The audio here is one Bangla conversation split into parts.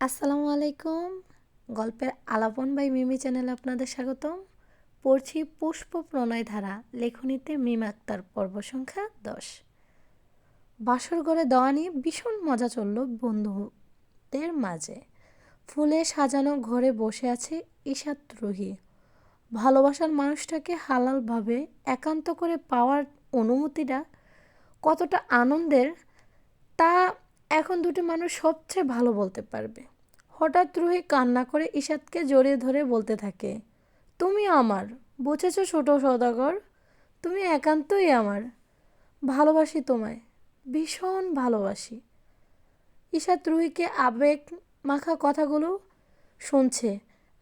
আসসালামু আলাইকুম। গল্পের আলাপন বাই মিমি চ্যানেলে আপনাদের স্বাগতম। পড়ছি পুষ্প প্রণয় ধারা, লেখনীতে মিম আক্তার, পর্ব সংখ্যা দশ। বাসর ঘরে দেওয়া নিয়ে ভীষণ মজা চলল বন্ধুদের মাঝে। ফুলে সাজানো ঘরে বসে আছে ঈশাত রুহি। ভালোবাসার মানুষটাকে হালালভাবে একান্ত করে পাওয়ার অনুমতিটা কতটা আনন্দের তা এখন দুটি মানুষ সবচেয়ে ভালো বলতে পারবে। হঠাৎ রুহি কান্না করে ঈশাদকে জড়িয়ে ধরে বলতে থাকে, তুমি আমার, বুঝেছ ছোট সদাগর? তুমি একান্তই আমার। ভালোবাসি তোমায়, ভীষণ ভালোবাসি। ঈশাদ রুহিকে আবেগ মাখা কথাগুলো শুনছে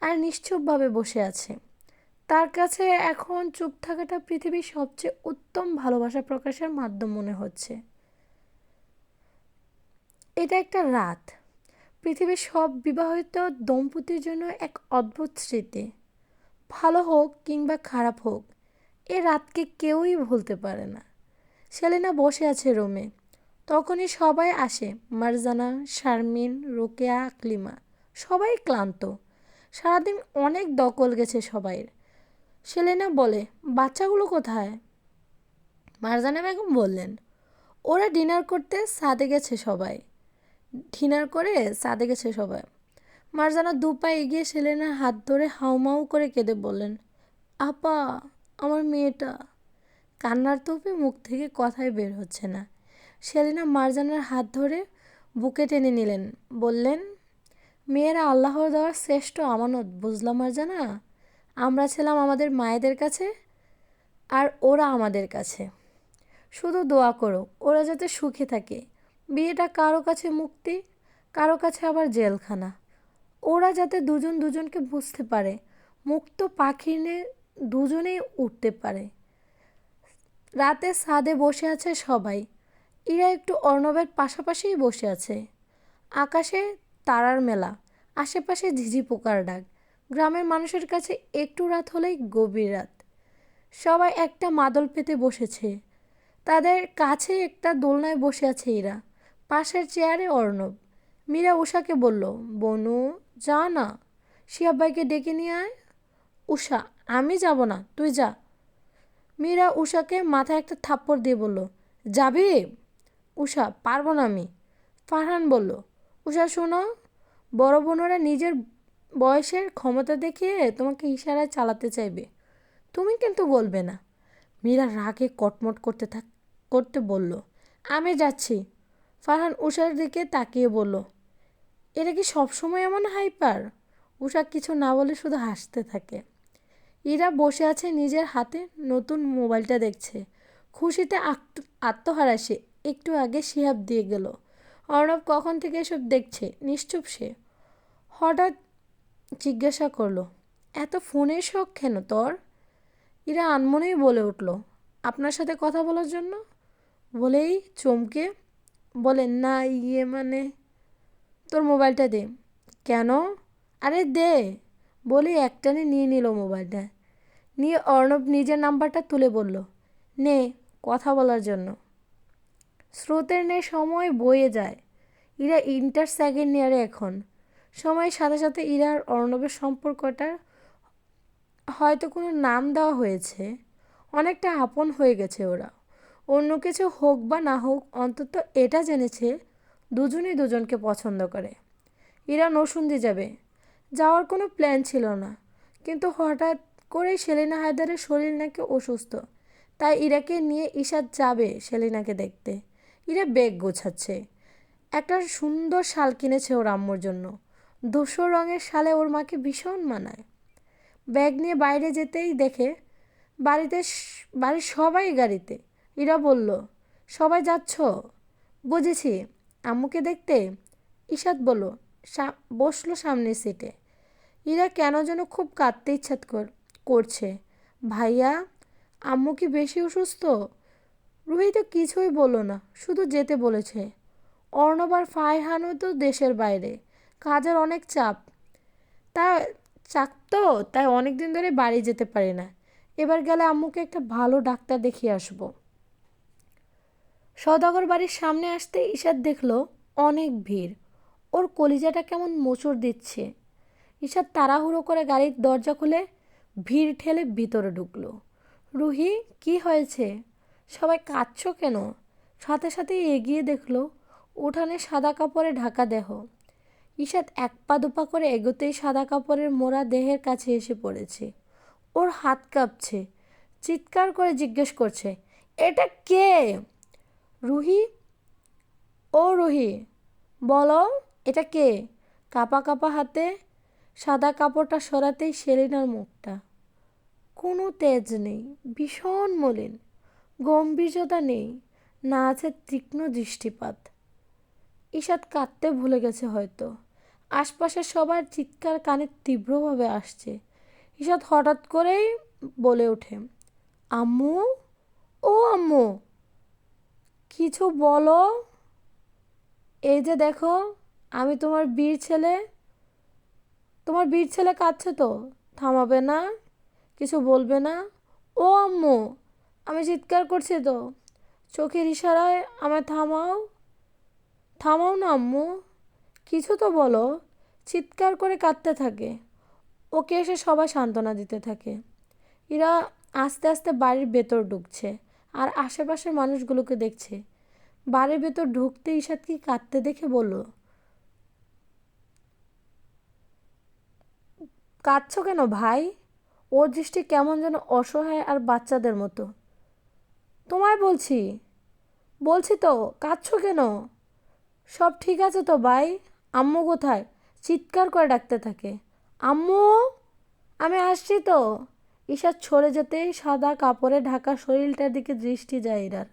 আর নিশ্চুপভাবে বসে আছে। তার কাছে এখন চুপ থাকাটা পৃথিবীর সবচেয়ে উত্তম ভালোবাসা প্রকাশের মাধ্যম মনে হচ্ছে। এটা একটা রাত। পৃথিবীর সব বিবাহিত দম্পতির জন্য এক অদ্ভুত স্মৃতি। ভালো হোক কিংবা খারাপ হোক, এ রাতকে কেউই ভুলতে পারে না। সেলিনা বসে আছে রোমে তখনই সবাই আসে। মারজানা, শারমিন, রোকেয়া, আকলিমা। সবাই ক্লান্ত। সারাদিন অনেক দকল গেছে সবাইয়ের। সেলেনা বলে, বাচ্চাগুলো কোথায়? মারজানা বেগম বললেন, ওরা ডিনার করতে সাদে গেছে সবাই। ডিনার করে সাদে গেছে সবাই মারজানা দু পা এগিয়ে সেলেনার হাত ধরে হাউমাউ করে কেঁদে বললেন, আপা, আমার মেয়েটা। কান্নার তোপে মুখ থেকে কথাই বের হচ্ছে না। সেলিনা মারজানার হাত ধরে বুকে টেনে নিলেন, বললেন, মেয়েরা আল্লাহর দেওয়ার শ্রেষ্ঠ আমানত, বুঝলাম মারজানা? আমরা ছিলাম আমাদের মায়েদের কাছে আর ওরা আমাদের কাছে। শুধু দোয়া করো, ওরা যাতে সুখে থাকে। বিয়েটা কারও কাছে মুক্তি, কারও কাছে আবার জেলখানা। ওরা যাতে দুজন দুজনকে বুঝতে পারে, মুক্ত পাখি নিয়ে দুজনেই উঠতে পারে। রাতে ছাদে বসে আছে সবাই। এরা একটু অর্ণবের পাশাপাশিই বসে আছে। আকাশে তারার মেলা, আশেপাশে ঝিঝি পোকার ডাক। গ্রামের মানুষের কাছে একটু রাত হলেই গভীর রাত। সবাই একটা মাদল পেতে বসেছে। তাদের কাছে একটা দোলনায় বসে আছে এরা। পাশের চেয়ারে অর্ণব। মীরা উষাকে বলল, বনু, যা না। শিয়াব ভাইকে ডেকে নিয়ে আয়। উষা আমি যাব না, তুই যা। মীরা উষাকে মাথায় একটা থাপ্পড় দিয়ে বলল, যাবি উষা পারব না আমি। ফারহান বলল উষা শোনো, বড় বোনরা নিজের বয়সের ক্ষমতা দেখিয়ে তোমাকে ইশারায় চালাতে চাইবে। তুমি কিন্তু বলবে না। মীরা রাগে কটমট করতে থাক, করতে বলল, আমি যাচ্ছি। ফারহান উষার দিকে তাকিয়ে বলল, এটা কি সবসময় এমন হাইপার? উষা কিছু না বলে শুধু হাসতে থাকে। ইরা বসে আছে নিজের হাতে নতুন মোবাইলটা দেখছে। খুশিতে আত্মহারা সে, একটু আগে শিহাব দিয়ে গেল। অর্ণব কখন থেকে এসব দেখছে? নিশ্চুপ সে। হঠাৎ জিজ্ঞাসা করল, এত ফোনের শখ কেন তোর? ইরা আনমনেই বলে উঠল, আপনার সাথে কথা বলার জন্য? বলেই চমকে বলে, না ইয়ে মানে তোর মোবাইলটা দে। কেন? আরে দে। বলে একটানে নিয়ে নিল মোবাইলটা। নিয়ে অর্ণব নিজের নাম্বারটা তুলে বলল, নে, কথা বলার জন্য। স্রোতের নে সময় বয়ে যায়। ইরা ইন্টার সেকেন্ড ইয়ারে এখন। সময়ের সাথে সাথে ইরা আর অর্ণবের সম্পর্কটা হয়তো কোনো নাম দেওয়া হয়েছে। অনেকটা আপন হয়ে গেছে ওরা। অন্য কিছু হোক বা না হোক, অন্তত এটা জেনেছে দুজনেই দুজনকে পছন্দ করে। ইরা নসুন্দি যাবে। যাওয়ার কোনো প্ল্যান ছিল না। কিন্তু হঠাৎ করেই সেলিনা হায়দারের শরীর নাকি অসুস্থ। তাই ইরাকে নিয়ে ঈশাদ যাবে সেলিনাকে দেখতে। ইরা বেগ গোছাচ্ছে। একটা সুন্দর শাল কিনেছে ওর আম্মুর জন্য। ধূসর রঙের শালে ওর মাকে ভীষণ মানায়। ব্যাগ নিয়ে বাইরে যেতেই দেখে বাড়িতে বাড়ির সবাই গাড়িতে। ইরা বলল, সবাই যাচ্ছ? বুঝেছি। আম্মুকে দেখতে? ঈশাদ বলল বসল সামনের সিটে ইরা কেন যেন খুব কাঁদতে ইচ্ছা করছে। ভাইয়া, আম্মু কি বেশি অসুস্থ? রুহি তো কিছুই বলল না, শুধু যেতে বলেছে। অর্ণব আর ফাইহানও তো দেশের বাইরে, কাজের অনেক চাপ। তা, চাপ তো, তাই অনেক দিন ধরে বাড়ি যেতে পারি না। এবার গেলে আম্মুকে একটা ভালো ডাক্তার দেখিয়ে আসব। সদাগর বাড়ির সামনে আসতে ঈশাদ দেখল অনেক ভিড়। ওর কলিজাটা কেমন মোচড় দিচ্ছে। ঈশাদ তাড়াহুড়ো করে গাড়ির দরজা খুলে ভিড় ঠেলে ভিতরে ঢুকলো। রুহি, কি হয়েছে? সবাই কাঁদছো কেন? সাথে সাথে এগিয়ে দেখল উঠানে সাদা কাপড়ে ঢাকা দেহ। ঈশাদ এক পা দুপা করে এগোতেই সাদা কাপড়ের মোড়া দেহের কাছে এসে পড়েছে। ওর হাত কাঁপছে, চিৎকার করে জিজ্ঞেস করছে, এটা কে? রুহি? ও রুহি, বলো, এটা কে? কাপা কাপা হাতে সাদা কাপড়টা সরাতেই সেলিনার মুখটা। কোনো তেজ নেই, ভীষণ মলিন গম্ভীর্যতা নেই, না আছে তীক্ষ্ণ দৃষ্টিপাত। ঈশাদ কাঁদতে ভুলে গেছে হয়তো। আশপাশের সবার চিৎকার কানে তীব্রভাবে আসছে। ঈশাদ হঠাৎ করেই বলে ওঠে, আম্মু? ও আম্মু কিছু বলো? এই যে দেখো, আমি তোমার বীর ছেলে। তোমার বীর ছেলে কাঁদছে তো? থামাবে না, কিছু বলবে না। ও আম্মু, আমি চিৎকার করছি তো। চোখের ইশারায় আমায় থামাও। থামাও না আম্মু, কিছু তো বলো। চিৎকার করে কাঁদতে থাকে। ওকে এসে সবাই সান্ত্বনা দিতে থাকে। এরা আস্তে আস্তে বাড়ির ভেতর ঢুকছে। আর আশেপাশের মানুষগুলোকে দেখছে। বাড়ির ভেতর ঢুকতে ঈশাদকে কাঁদতে দেখে বলল, কাঁদছো কেন ভাই? ওর দৃষ্টি কেমন যেন অসহায় আর বাচ্চাদের মতো। তোমায় বলছি বলছি তো, কাঁদছো কেন? সব ঠিক আছে তো ভাই? আম্মু কোথায়? চিৎকার করে ডাকতে থাকে। আম্মু, আমি আসছি তো। ঈশাদ ছড়ে যেতেই সাদা কাপড়ে ঢাকা শরীরটার দিকে দৃষ্টি যায় ইরার।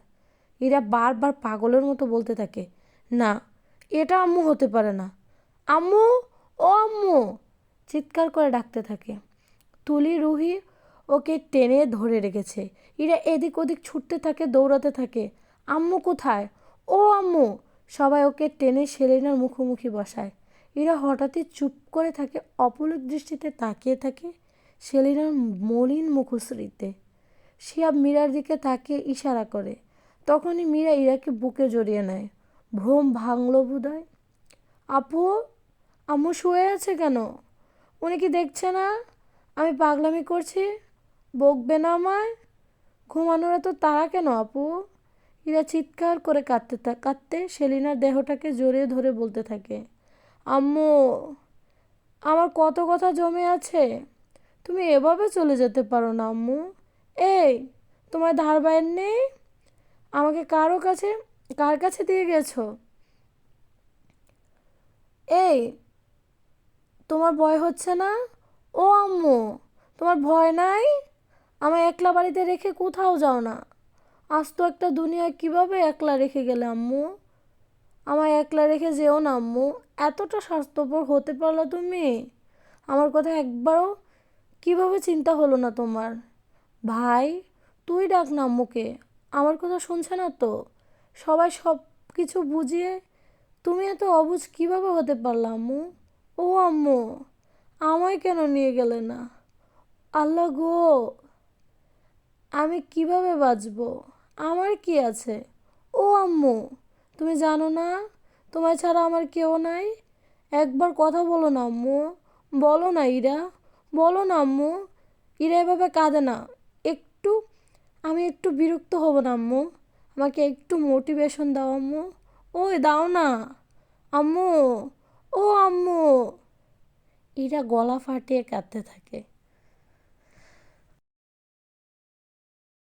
ইরা বারবার পাগলের মতো বলতে থাকে, না, এটা আম্মু হতে পারে না। আম্মু, ও আম্মু! চিৎকার করে ডাকতে থাকে। তুলি রুহি ওকে টেনে ধরে রেখেছে। ইরা এদিক ওদিক ছুটতে থাকে, দৌড়াতে থাকে। আম্মু কোথায়? ও আম্মু! সবাই ওকে টেনে সেলেনার মুখোমুখি বসায়। এরা হঠাৎই চুপ করে থাকে, অপলক দৃষ্টিতে তাকিয়ে থাকে। সেলিনার মলিন মুখশ্রীতে। শিয়াব মীরার দিকে তাকিয়ে ইশারা করে। তখনই মীরা ইরাকে বুকে জড়িয়ে নেয়। ভ্রম ভাঙল বোধহয়। আপু, আম্মু শুয়ে আছে কেন? উনি কি দেখছে না? আমি পাগলামি করছি? বকবে না আমায়? ঘুমানোর তো তারা কেন আপু? ইরা চিৎকার করে কাঁদতে কাঁদতে সেলিনার দেহটাকে জড়িয়ে ধরে বলতে থাকে। আম্মু, আমার কত কথা জমে আছে? তুমি এভাবে চলে যেতে পারো না, আম্মু। এই, তোমার ধার বাইর নেই? আমাকে কারও কাছে, কার কাছে দিয়ে গেছো? এই, তোমার ভয় হচ্ছে না? ও আম্মু, তোমার ভয় নাই? আমায় একলা বাড়িতে রেখে কোথাও যাও না। আজ তো একটা দুনিয়া কীভাবে একলা রেখে গেলে, আম্মু? আমায় একলা রেখে যেও না, আম্মু। এতটা স্বাস্থ্যপর হতে পারল তুমি? আমার কথা একবারও কীভাবে চিন্তা হলো না তোমার? ভাই, তুই ডাক না আম্মুকে। আমার কথা শুনছে না তো। সবাই সব কিছু বুঝিয়ে তুমি এত অবুঝ কীভাবে হতে পারলা আম্মু? ও আম্মু, আমায় কেন নিয়ে গেলে না? আল্লাহ গো, আমি কীভাবে বাঁচবো? আমার কি আছে? ও আম্মু, তুমি জানো না? তোমায় ছাড়া আমার কেউ নাই? একবার কথা বলো না আম্মু। বলো না ইরা। বলো না আম্মু। ইরা এভাবে কাঁদে না। একটু, আমি একটু বিরক্ত হব না আম্মু। আমাকে একটু মোটিভেশন দাও আম্মু। ওই দাও না। আম্মু, ও আম্মু। ইরা গলা ফাটিয়ে কাঁদতে থাকে।